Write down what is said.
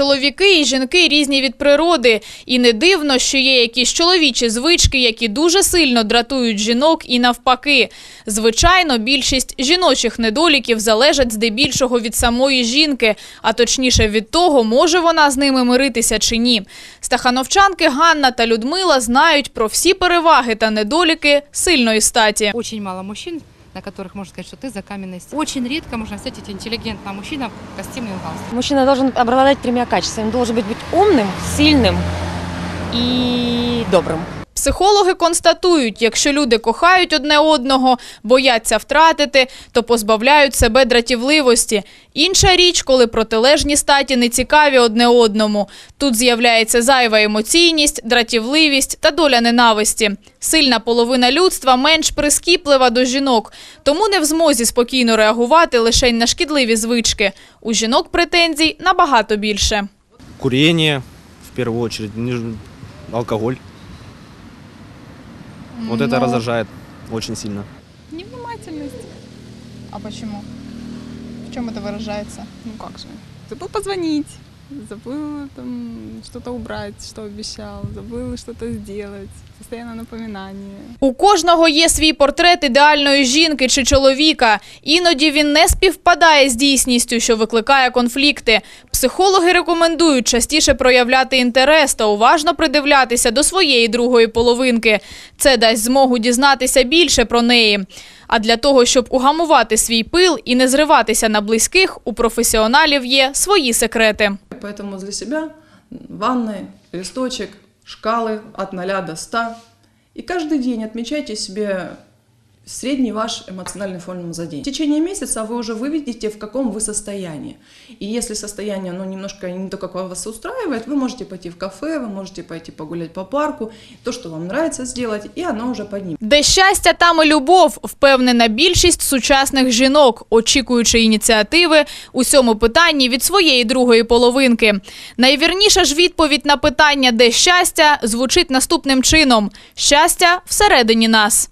Чоловіки і жінки різні від природи, і не дивно, що є якісь чоловічі звички, які дуже сильно дратують жінок і навпаки. Звичайно, більшість жіночих недоліків залежать здебільшого від самої жінки, а точніше від того, може вона з ними миритися чи ні. Стахановчанки Ганна та Людмила знають про всі переваги та недоліки сильної статі. Очень мало мужчин, на которых можно сказать, что ты за каменной стеной. Очень редко можно встретить интеллигентного мужчина в костюме и галстуке. Мужчина должен обладать тремя качествами. Он должен быть, быть умным, сильным и добрым. Психологи констатують, якщо люди кохають одне одного, бояться втратити, то позбавляють себе дратівливості. Інша річ, коли протилежні статі не цікаві одне одному. Тут з'являється зайва емоційність, дратівливість та доля ненависті. Сильна половина людства менш прискіплива до жінок, тому не в змозі спокійно реагувати лише на шкідливі звички. У жінок претензій набагато більше. курение, в первую очередь, не- алкоголь. Вот это раздражает очень сильно. Невнимательность. А почему? В чем это выражается? Ну как же? Забыл позвонить, забыл там что-то убрать, что обещал, забыл что-то сделать. Постоянно напоминание. У кожного є свій портрет ідеальної жінки чи чоловіка. Іноді він не співпадає з дійсністю, що викликає конфлікти. Психологи рекомендують частіше проявляти інтерес та уважно придивлятися до своєї другої половинки. Це дасть змогу дізнатися більше про неї. А для того, щоб угамувати свій пил і не зриватися на близьких, у професіоналів є свої секрети. Поэтому для себя ванной, листочек, шкалы от 0 до 100. И каждый день отмечайте себе средний ваш эмоциональный фон за день. В течение месяца вы уже выведете, в каком вы состоянии. И если состояние ну, немножко не то, как вас устраивает, вы можете пойти в кафе, вы можете пойти погулять по парку, то, что вам нравится сделать, и оно уже поднимет. Де щастя, там і любов, впевнена більшість сучасних жінок, очікуючи ініціативи у цьому питанні від своєї другої половинки. Найвірніша ж відповідь на питання, де щастя, звучить наступним чином: щастя всередині нас.